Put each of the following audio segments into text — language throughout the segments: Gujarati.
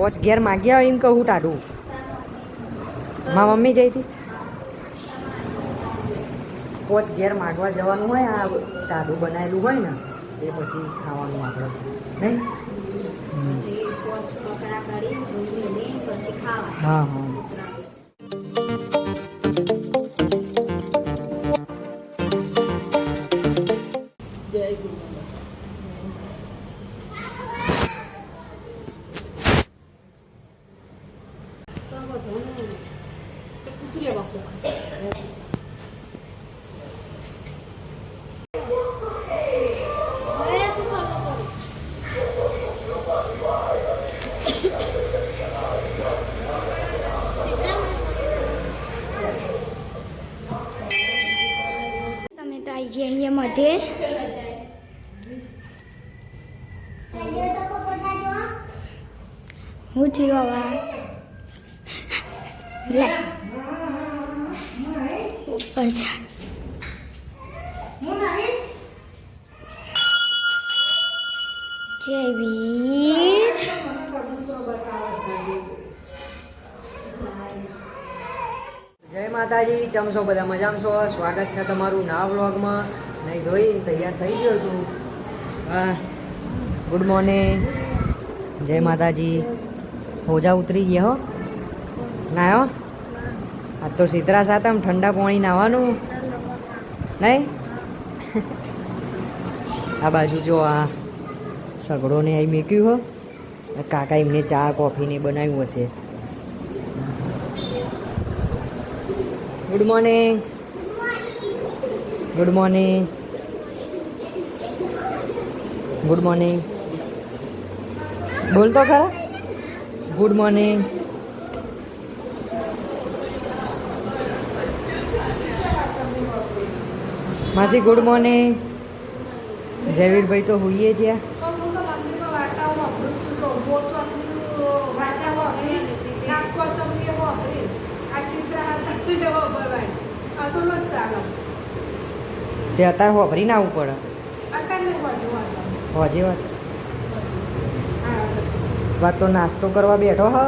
પોચ ઘેર માગ્યા એમ કહું ટાઢું. મા મમ્મી જઈ હતી? પોચ ઘેર માગવા જવાનું હોય આ ટાઢું બનાવેલું હોય ને એ પછી ખાવાનું આપણે નહીં? હા હા. ચમ છો બધા મજામાં છો સ્વાગત છે તમારું ના વ્લોગમાં. નહીં ધોઈને તૈયાર થઈ ગયો છું. હા, ગુડ મોર્નિંગ. જય માતાજી. હોજા ઉતરી ગયા હો. નાયો. આ તો શીતળા સાતમ, ઠંડા પાણી નાવાનું. નહીં? આ બાજુ જો આ સગડોને અહીં મૂક્યું હો. કાકા એમને ચા, કોફીને બનાવ્યું હશે. Good morning good morning good morning બોલ તો ખરા. ગુડ મોર્નિંગ માસી ગુડ મોર્નિંગ જયવીરભાઈ તો હોઈએ જ્યાં. તે અત્યારે હોભરી ના આવવું પડે. હોજે વાત વાત તો નાસ્તો કરવા બેઠો હ.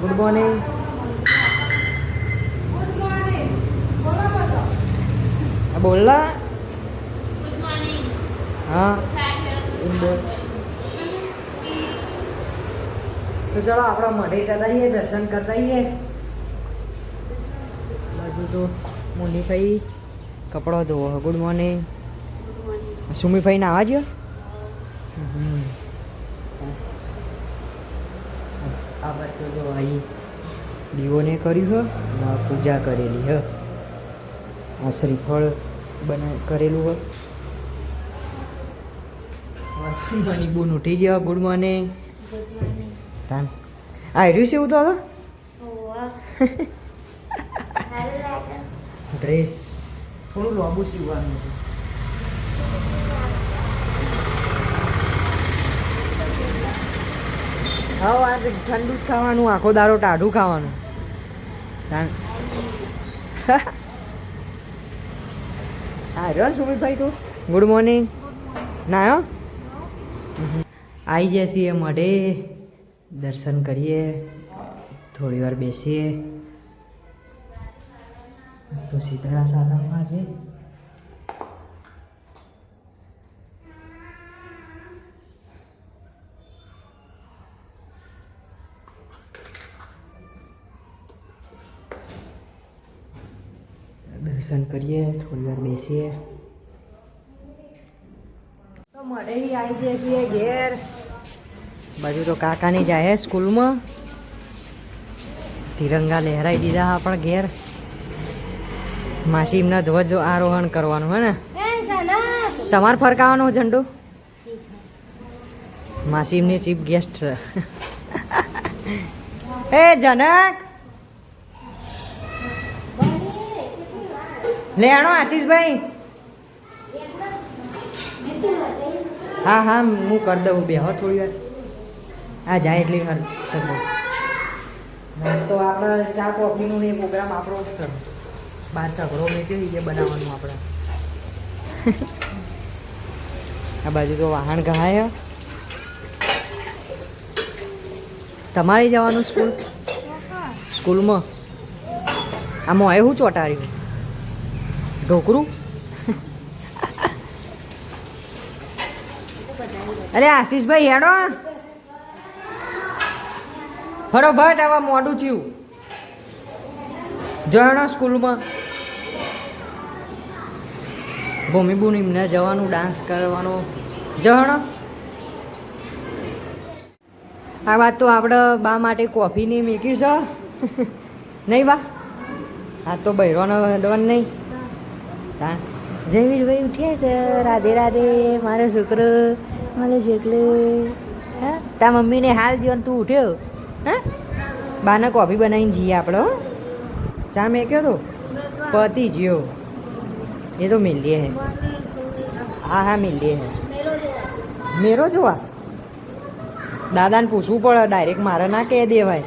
ગુડ મોર્નિંગ બોલલા? હા. બોલ તો ચલો આપણા મઢે ચલાવીએ દર્શન કરતા આવીએ. તો મુનિભાઈ કપડો ધોવો ગુડ મોર્નિંગ સુમીભાઈ ના આવવા આ તો જો અહીં દીવોને કર્યું હ. પૂજા કરેલી હ. આ શ્રીફળ બના કરેલું હ. વાસુમાની બોન ઉઠી ગયા ગુડ મોર્નિંગ તાન આ રહ્યું છે એવું તો ડ્રેસ થોડું લાંબુ સીવવાનું હતું. હા આજે ઠંડુ જ ખાવાનું આખો દારો ટાઢું ખાવાનું. આવ્યો ને સુમિતભાઈ તું? ગુડ મોર્નિંગ ના આવ્યો આવી જઈએ છીએ મઢે. દર્શન કરીએ. થોડી વાર બેસીએ. તો શીતળા સાતમમાં છે દર્શન કરીએ થોડી વાર બેસીએ. તો મળે આવી જઈએ છીએ ઘેર. બાજુ તો કાકાની જાય સ્કૂલમાં. તિરંગા લહેરાઈ દીધા આપણા ઘેર. માસી એમના ધ્વજ આરોહણ કરવાનું હે ને? તમારે ફરકાવાનો ઝંડો? માસી એમની ચીફ ગેસ્ટ છે. એ જનક! લે આણો આશીષભાઈ. હા હા હું કરી દઉં બે હો થોડી વાર. આ જાય એટલી વાર. કરી દઉં તો આપણે ચા કોફીનો ને પ્રોગ્રામ આપણો જ છે બાર સગડો મેં કેવી બનાવવાનું આપણે? આ બાજુ તો વાહણ ગહાય તમારે જવાનું સ્કૂલ? સ્કૂલમાં? આમાં એવું ચોટાડ્યું? ઢોકરું? અરે આશીષભાઈ હેડો, ભટ, આવા મોડું થયું. જવાનો સ્કૂલમાં ભૂમિ એમને જવાનું ડાન્સ કરવાનો. જણા આ વાત તો આપણે બા માટે કોફીની મીકી છે. નહીં બા? આ તો બૈરોનો ડોન નહીં. જયવીરભાઈ ઉઠ્યા છે. રાધે રાધે, મારો છોકરો મારો છોકરો હા? તા મમ્મીને હાલ જીવન તું ઉઠ્યો. હા? બાને કોફી બનાવીને જઈએ આપણે ચા મેક્યો તો પતિ જયો એ તો મિલીએ હે. હા હા મિલીએ હે. મેરો જોવા? દાદાને પૂછવું પડે ડાયરેક્ટ મારે ના કહી દેવાય.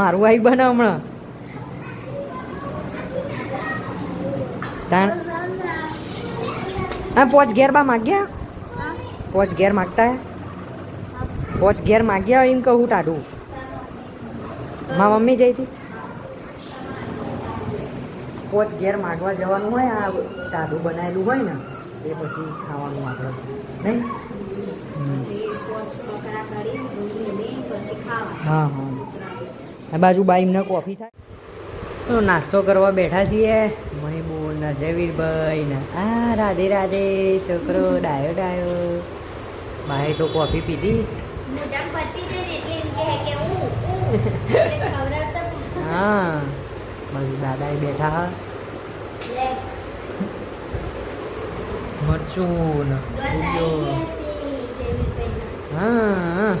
મારું આઈ બને હમણાં. તાણ હા, પોચ ઘેર બા માગ્યા? પોચ ઘેર માગતા પોચ ઘેર માગ્યા એમ કહું ટાઢું. મા મમ્મી જઈ હતી? પોચ ઘેર માગવા જવાનું હોય આ ટાઢું બનાવેલું હોય ને એ પછી ખાવાનું આપણે નહીં? હા હા. આ બાજુ બાઈ એમને કોફી થાય. તો નાસ્તો કરવા બેઠા છીએ. મણિબોન ને જયવીરભાઈ ને. આ રાધે રાધે છોકરો ડાયો ડાયો. ભાઈ તો કોફી પીધી. હા બાજુ દાદા બેઠા હા. મરચું. હા હા.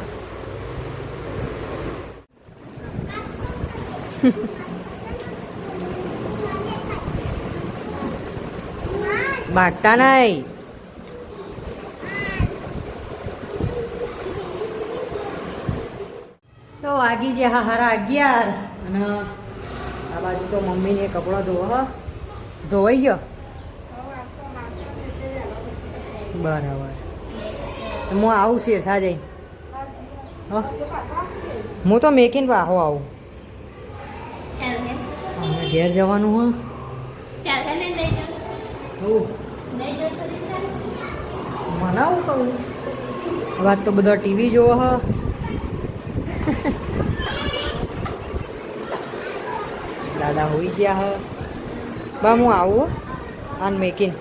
નહીં તો વાગી છે હા હારા અગિયાર. અને આ બાજુ તો મમ્મીને કપડાં ધોવા ધોવાઈ ગયો. બરાબર. હું આવું છે જઈ હું. તો મેકીને પાહો આવું. ઘેર જવાનું હો. મનાવું કહું. વાત તો બધા ટીવી જોવો હ. દાદા હોઈ ગયા હ. બા હું આવું. આન મેકીન.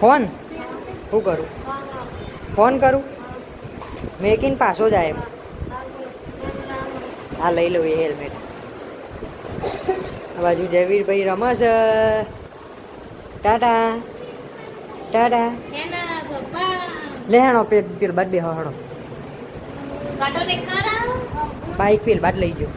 ફોન? શું કરું? ફોન કરું? મેકિન પાછો જાય. હા લઈ લઉં એ હેલ્મેટ. આ બાજુ જયવીરભાઈ રમે છે ટાટા. ટાટા. લેણો પેલ પેલ બાદ બે હળો. બાઈક પેલ બાદ લઈ ગયો.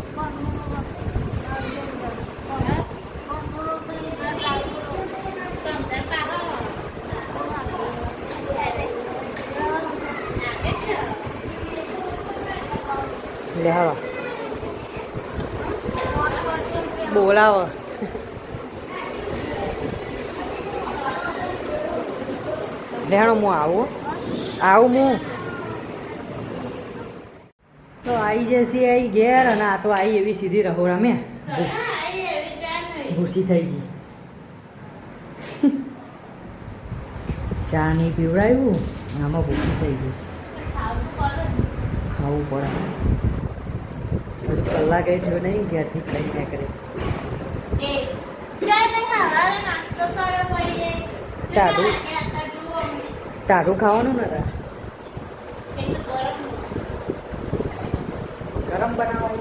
લે હળો બોલાવો. લેણો હું આવું આવું હું તો આવી જશે આવી ઘેર અને આ તો આવી એવી સીધી રહોડા મેં ભૂસી થઈ ગઈ. ચા નહીં પીવડાવ્યું આમાં ભૂસી થઈ ગઈ. ખાવું પડે. કલાક એ થયો નહીં ઘેરથી ખાઈ ત્યાં કરે? ટાઢું ટાઢું ખાવાનું ને રા ગરમ. બનાવો.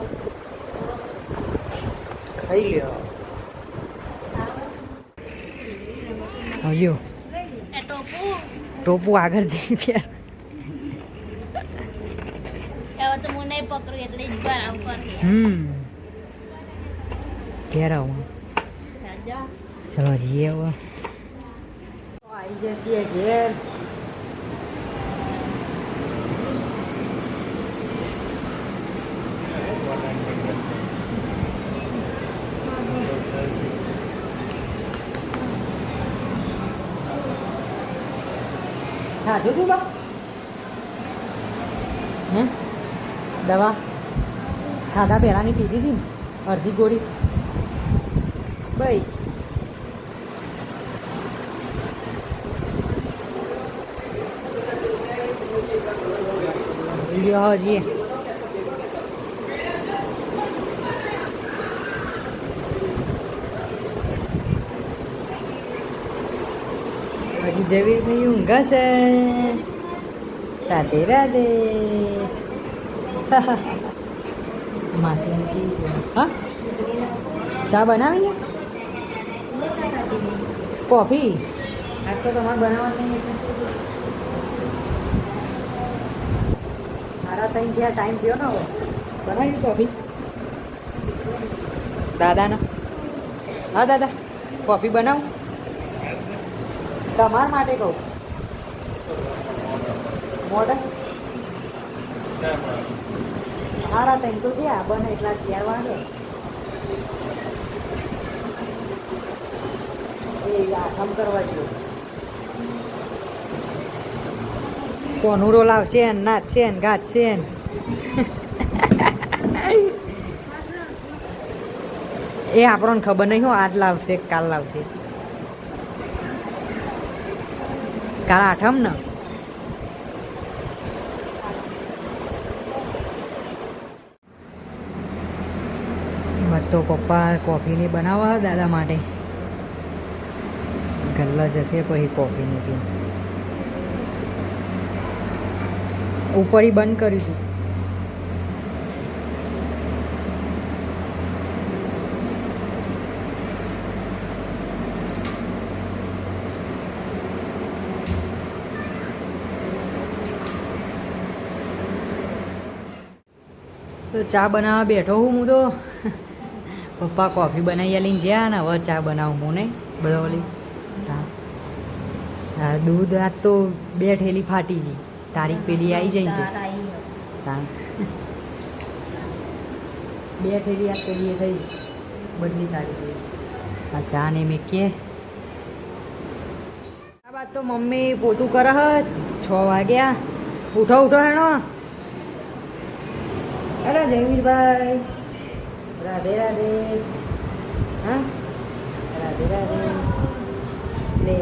ખાઈ લ્યો. હજુ ટોપુ આગળ જઈ ફેર. પકડું એટલે જ બરાબર કરે હમ. ઘેર આવું. ચલો જઈએ હવે. આવી જશે ઘેર. ખાધું તું બા દવા ખાધા પહેલાંની પીધી હતી ને, અડધી ગોળી. બસ. હજી હજી જેવી ઊંઘ છે રાધે રાધે. માસી હા? ચા બનાવી કોફી? આજ તો તમારે બનાવવાની મારા ત્યાં થયા ટાઈમ થયો ને હવે બનાવી કોફી? દાદાના? હા દાદા. કોફી બનાવું? તમારા માટે કહું. મોઢા સાડા ત્રણ તો થયા બને એટલા ચાર વાગે. એ આઠમ કરવા જોઈએ કોણ ઉડો લાવશે ને નાચશે ને ગાચશે ને એ આપણને ખબર નહીં હો, આજ લાવશે કાલ લાવશે. કાલ આઠમ ને? તો પપ્પા કોફી નહીં બનાવવા દાદા માટે. ગલ્લા જશે પછી કોફી નહીં પી. ઉપર બંધ કરી દીધું તો ચા બનાવવા બેઠો હું તો. પપ્પા કોફી બનાવી લઈને જ્યાં ને હવે ચા બનાવું હું નહીં. બધો ઓલી હા દૂધ આજ તો બે ઠેલી ફાટી ગઈ. તારીખ પેલી આવી જાય ને. બે ઠેલી આ પેલી થઈ બદલી તારીખ આ ચા ને મેકીએ આ વાત તો મમ્મી પોતું કરે છ વાગ્યા. ઉઠો ઉઠો એનો અરે જયવીરભાઈ. રાધે રાધે. હા? રાધે રાધે. લે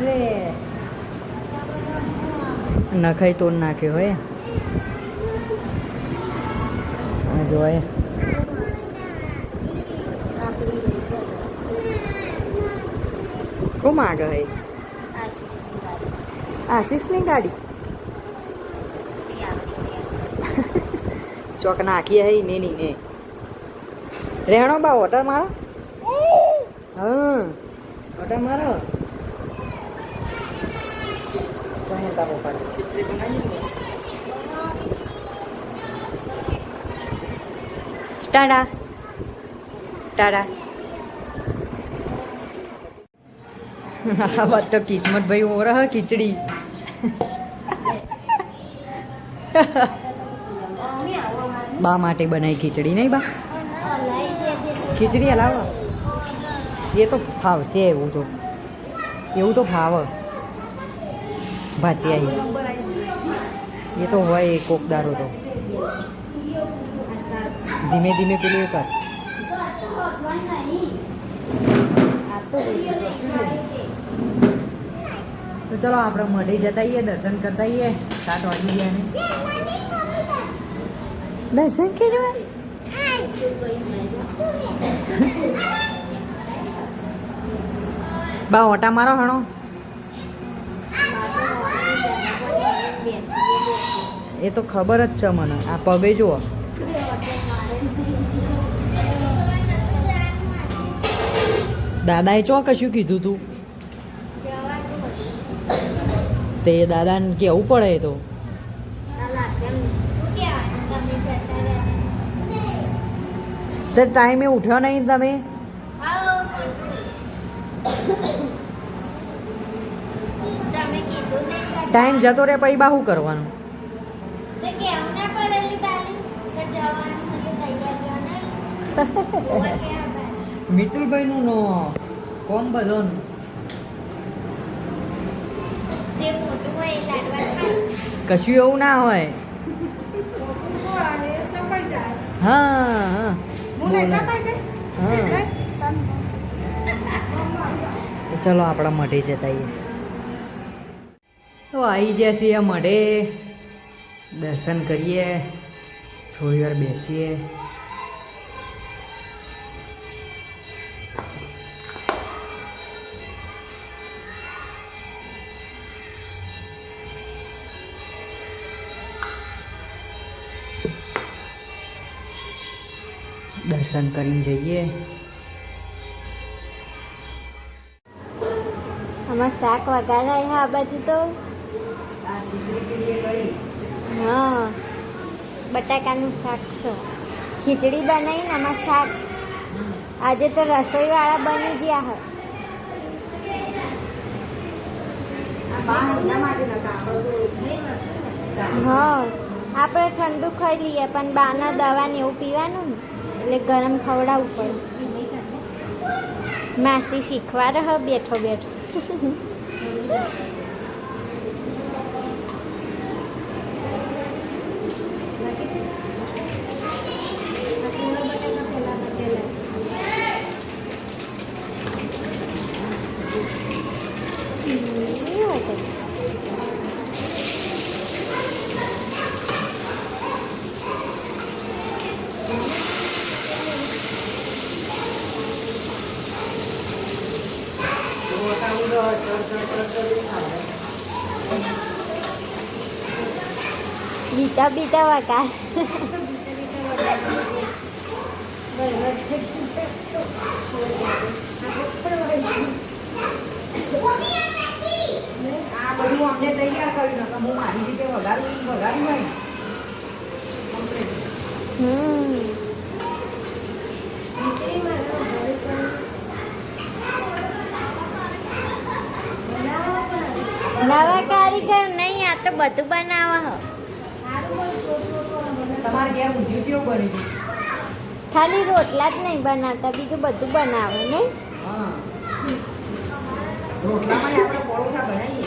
લે. નખાઈ તોડ નાખ્યો હોય આ જોય કોમ આગળ હે. આશીષની ગાડી. ચોક નાખી હે ને ની. રેણો બા ઓટા મારો. હા. ઓટા મારો. ચાહે તા પપ્પા ખીચડી બનાવી ટાડા ટાડા આ વાત તો કિસ્મત ભાઈ ઓર હ ખીચડી. બા માટે બનાવી ખીચડી નહીં બા? ખીચડી હલાવો. એ તો ફાવશે એવું તો. એવું તો ફાવ. ભાતિયાઈ એ તો હોય કોકદારો તો. ધીમે ધીમે પેલું એ કર. તો ચલો આપણે મઢે જતા આવીએ દર્શન કરતા આવીએ સાત વાગી ગયા ને. દર્શન કરવા? બા, ઓટા મારો હણો. એ તો ખબર જ છે મને. આ પગે જુઓ. દાદાએ ચો કશું કીધું તું? તે દાદાને કેવું પડે તો? તે ટાઈમે ઉઠ્યો નહીં તમે? તમે કીધું ને ટાઈમ જતો રહે પછી બા શું કરવાનું? તો કેવું ના નો કોમ ખાય. કશું એવું ના હોય. હા હા. ચલો આપણા મઢે જતા તો આવી ગયા છીએ મઢે. દર્શન કરીએ. થોડી વાર બેસીએ. દર્શન કરીને જઈએ. આમાં શાક વધારે હા આ બાજુ તો? હા, બટાકાનું શાક છે. ખીચડી બનાવીને આમાં શાક. આજે તો રસોઈવાળા બની ગયા હ. હા, આપણે ઠંડુ ખાઈ લઈએ, પણ બાના દવા ને એવું પીવાનું? એટલે ગરમ ખવડાવવું પડે. માસી શીખવા રહ બેઠો બેઠો. બીતા બીતા કા આ તૈયાર કરી નાખો હું મારી રીતે વઘારું વઘારી હોય હમ. નવા કારીગર નહીં આ તો બધું બનાવે હ. તમારે ઊંધિયું કેવું બની ગયું. ખાલી રોટલા જ નહીં બનાવતા બીજું બધું બનાવે ને. રોટલામાં આપણે પરોઠા બનાવીએ.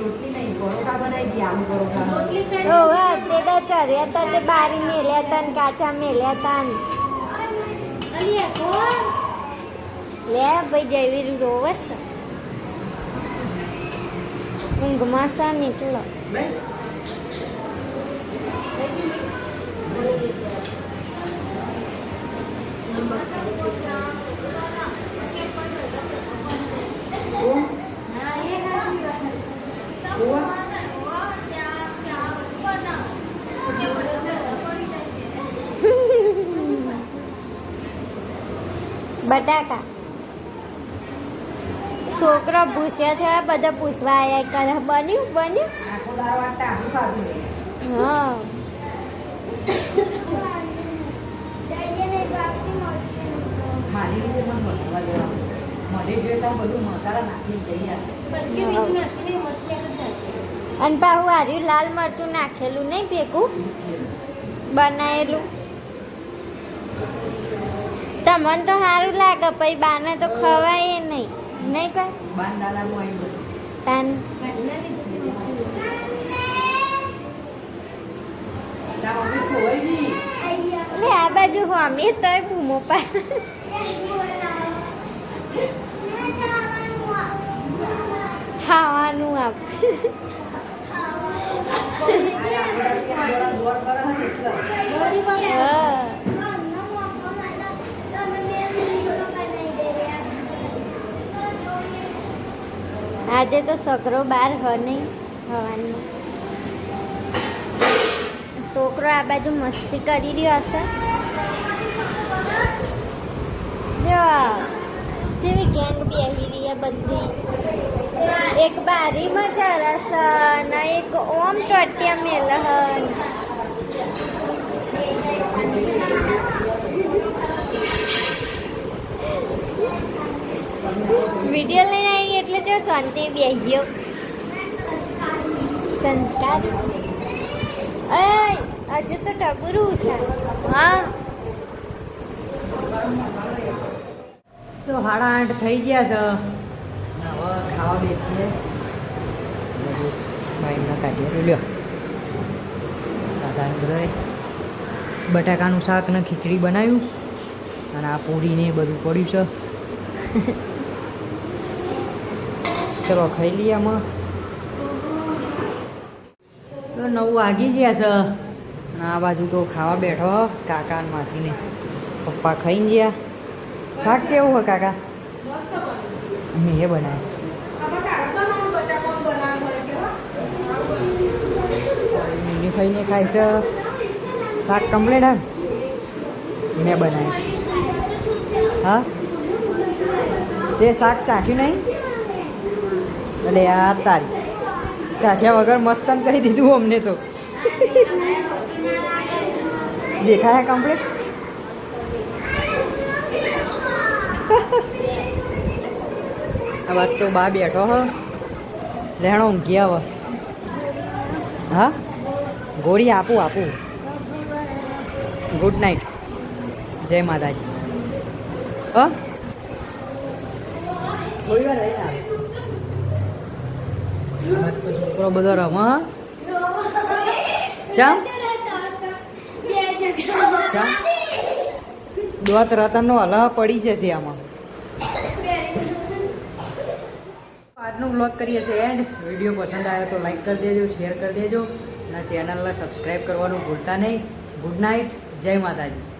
રોટલી નહીં પરોઠા બનાવી દઈએ આલુ પરોઠા ઓવે તે તો ચર્યા હતા તે બારી મેલ્યા હતા ને કાચા મેલ્યા હતા ને. લે ભાઈ જેવી રોવસ ઊંઘમાં સા નીકળો બટાકા. છોકરો ભૂસ્યા થયા બધા પૂછવા આવ્યા કરે બન્યું બન્યું. હા. મારી રીતે પણ બનાવવા દેવાનું મઢે જોઈએ બધું મસાલા નાખી તૈયાર અને પાછું હાર્યું લાલ મરચું નાખેલું નહીં ભેગું? બનાવેલું તમને તો સારું લાગે પછી બાને તો ખવાય નહીં. નહીં કઈ? તાન. એટલે આ બાજુ અમે તોય બૂમો પા ખાવાનું આપ. હા. આજે તો સકરો બાર હ નહીં, હવાનું. છોકરો આ બાજુ મસ્તી કરી રહ્યો હશે. જો, જેવી ગેંગ બેહી રહી છે બધી. એક બારીમાં જરસ ને એક ઓમ ટોટિયા મેલહન વીડિયો લઈને આવી એટલે જો શાંતિ બેસ્યો સંસ્કાર. અય હજુ તો ટગુરું છે. હા. તો સાડા આઠ થઈ ગયા છે. ખાવા બધું બાઈકના કાઢીએ. લ્યો દાદાને બધાય. બટાકાનું શાક ને ખીચડી બનાવ્યું. અને આ પૂરી ને એ બધું પડ્યું છે. ચલો ખાઈ લઈએ આમાં. તો નવ વાગી ગયા છે. આ બાજુ તો ખાવા બેઠો કાકા અને માસીને. પપ્પા ખાઈને ગયા. શાક કેવું હોય કાકા? મેં એ બનાવ્યું મીની ખાઈને ખાય છે. શાક કમ્પ્લીટ હા? મેં બનાવ્યું. હા? તે શાક ચાખ્યું નહીં? એટલે આ તારી ચાખ્યા વગર મસ્તન કહી દીધું અમને તો. દેખાય કમ્પ્લીટ આ વાત તો બા બેઠો હ લેણો ઊંઘી આવ હા ગોળી આપું આપું ગુડ નાઇટ જય માતાજી હ છોકરો બધો રમ ચમ ચમ દોત રતનનો હલાહ પડી જશે આમાં. આજનો વ્લોગ કરીએ છીએ એન્ડ વીડિયો પસંદ આવ્યો તો લાઈક કરી દેજો શેર કરી દેજો. અને ચેનલને સબસ્ક્રાઈબ કરવાનું ભૂલતા નહીં. ગુડ નાઇટ જય માતાજી.